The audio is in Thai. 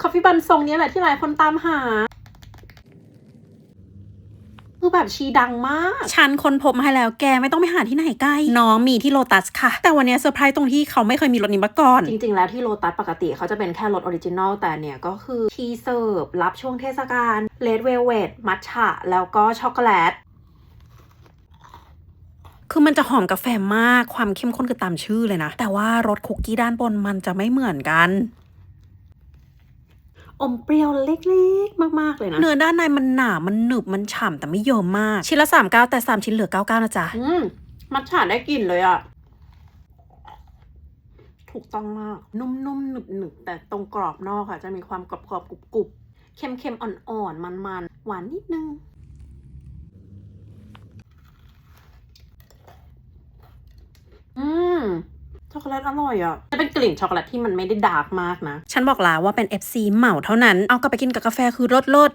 คอฟฟี่บันทรงเนี้ยแหละที่หลายคนตามหาคือแบบชีดังมาก ฉันค้นพบมาให้แล้วแกไม่ต้องไปหาที่ไหนใกล้ น้องมีที่โลตัสค่ะ แต่วันนี้เซอร์ไพรส์ตรงที่เขาไม่เคยมีรถนี้มาก่อน จริง ๆ แล้วที่โลตัสปกติเขาจะเป็นแค่รสออริจินอลแต่เนี่ยก็คือทีเสิร์ฟรับช่วงเทศกาลเลดเวลเวดมัทฉะแล้วก็ช็อกโกแลตคือมันจะหอมกาแฟมาก ความเข้มข้นคือตามชื่อเลยนะ แต่ว่ารสคุกกี้ด้านบนมันจะไม่เหมือนกัน อมเปรี้ยวเล็กๆ มากๆ เลยนะ เนื้อด้านในมันหนา มันหนึบ มันฉ่ำแต่ไม่เยอะมาก ชิ้นละ3 9แต่3ชิ้นเหลือ99นะจ๊ะ อืม มัทฉะได้กลิ่นเลยอะถูกต้องมาก นุ่มๆ หนึบๆ แต่ตรงกรอบนอกค่ะ จะมีความกรอบๆกรุบๆ เค็มๆ อ่อนๆ มันๆ หวานนิดนึง อืม ช็ อกโกแลตอร่อยอะจะเป็นกลิ่นช็อกโกแลตที่มันไม่ได้ดาร์กมากนะ ฉันบอกแล้วว่าเป็น FC เหมาเท่านั้น เอากลับไปกินกับกาแฟคือรสรส